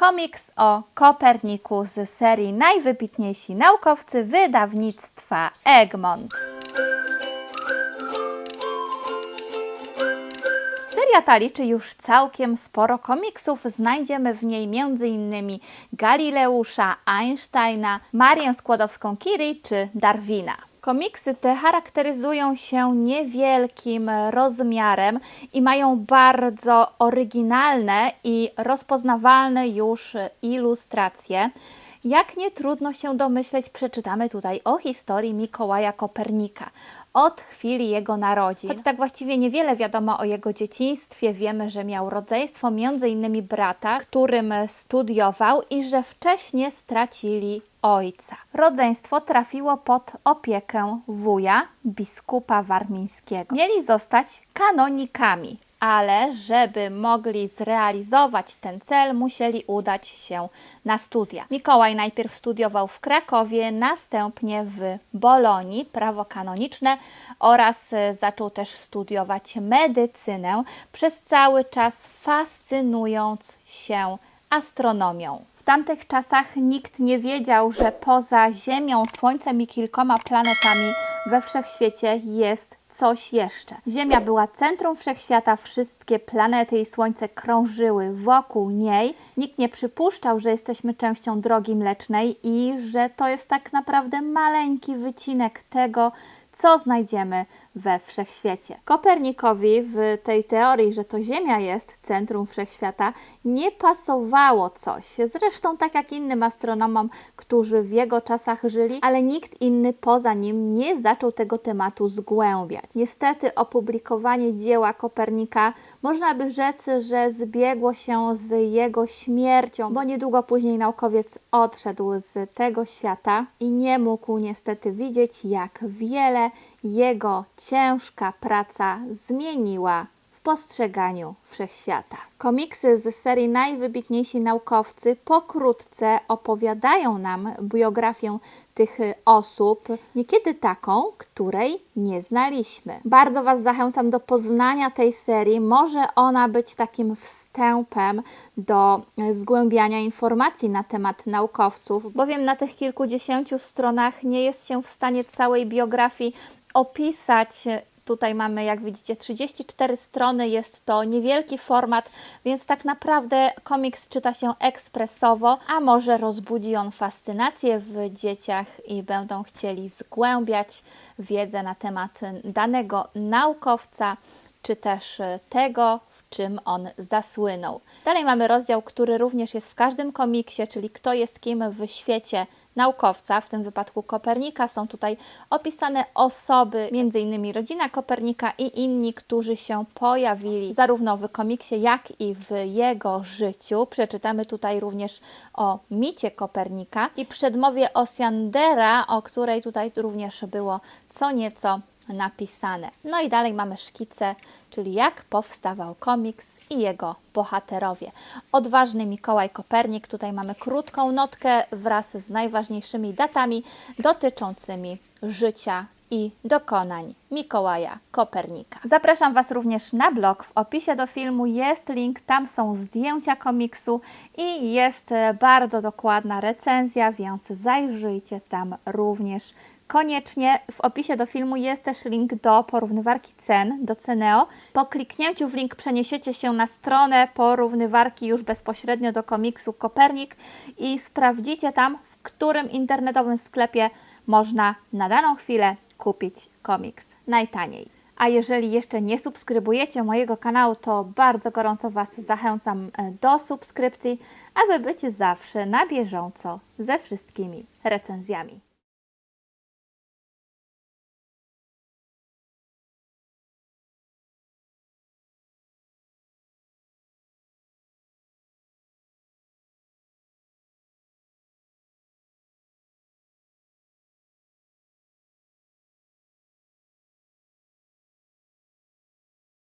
Komiks o Koperniku z serii Najwybitniejsi naukowcy wydawnictwa Egmont. Seria ta liczy już całkiem sporo komiksów. Znajdziemy w niej m.in. Galileusza, Einsteina, Marię Skłodowską-Curie czy Darwina. Komiksy te charakteryzują się niewielkim rozmiarem i mają bardzo oryginalne i rozpoznawalne już ilustracje. Jak nie trudno się domyśleć, przeczytamy tutaj o historii Mikołaja Kopernika. Od chwili jego narodzin. Choć tak właściwie niewiele wiadomo o jego dzieciństwie, wiemy, że miał rodzeństwo, między innymi brata, z którym studiował i że wcześniej stracili ojca. Rodzeństwo trafiło pod opiekę wuja, biskupa warmińskiego. Mieli zostać kanonikami, ale żeby mogli zrealizować ten cel, musieli udać się na studia. Mikołaj najpierw studiował w Krakowie, następnie w Bolonii prawo kanoniczne oraz e, zaczął też studiować medycynę, przez cały czas fascynując się astronomią. Tamtych czasach nikt nie wiedział, że poza Ziemią, Słońcem i kilkoma planetami we wszechświecie jest coś jeszcze. Ziemia była centrum wszechświata, wszystkie planety i Słońce krążyły wokół niej. Nikt nie przypuszczał, że jesteśmy częścią drogi mlecznej i że to jest tak naprawdę maleńki wycinek tego, co znajdziemy we wszechświecie. Kopernikowi w tej teorii, że to Ziemia jest centrum wszechświata, nie pasowało coś. Zresztą tak jak innym astronomom, którzy w jego czasach żyli, ale nikt inny poza nim nie zaczął tego tematu zgłębiać. Niestety opublikowanie dzieła Kopernika można by rzec, że zbiegło się z jego śmiercią, bo niedługo później naukowiec odszedł z tego świata i nie mógł niestety widzieć, jak wiele jego ciężka praca zmieniła postrzeganiu wszechświata. Komiksy z serii Najwybitniejsi naukowcy pokrótce opowiadają nam biografię tych osób, niekiedy taką, której nie znaliśmy. Bardzo Was zachęcam do poznania tej serii. Może ona być takim wstępem do zgłębiania informacji na temat naukowców, bowiem na tych kilkudziesięciu stronach nie jest się w stanie całej biografii opisać. Tutaj mamy, jak widzicie, 34 strony, jest to niewielki format, więc tak naprawdę komiks czyta się ekspresowo, a może rozbudzi on fascynację w dzieciach i będą chcieli zgłębiać wiedzę na temat danego naukowca, czy też tego, w czym on zasłynął. Dalej mamy rozdział, który również jest w każdym komiksie, czyli kto jest kim w świecie naukowca, w tym wypadku Kopernika. Są tutaj opisane osoby, m.in. rodzina Kopernika i inni, którzy się pojawili zarówno w komiksie, jak i w jego życiu. Przeczytamy tutaj również o micie Kopernika i przedmowie Osiandera, o której tutaj również było co nieco napisane. No i dalej mamy szkice, czyli jak powstawał komiks i jego bohaterowie. Odważny Mikołaj Kopernik, tutaj mamy krótką notkę wraz z najważniejszymi datami dotyczącymi życia i dokonań Mikołaja Kopernika. Zapraszam Was również na blog. W opisie do filmu jest link, tam są zdjęcia komiksu i jest bardzo dokładna recenzja, więc zajrzyjcie tam również Koniecznie w opisie do filmu jest też link do porównywarki cen, do Ceneo. Po kliknięciu w link przeniesiecie się na stronę porównywarki już bezpośrednio do komiksu Kopernik i sprawdzicie tam, w którym internetowym sklepie można na daną chwilę kupić komiks najtaniej. A jeżeli jeszcze nie subskrybujecie mojego kanału, to bardzo gorąco Was zachęcam do subskrypcji, aby być zawsze na bieżąco ze wszystkimi recenzjami.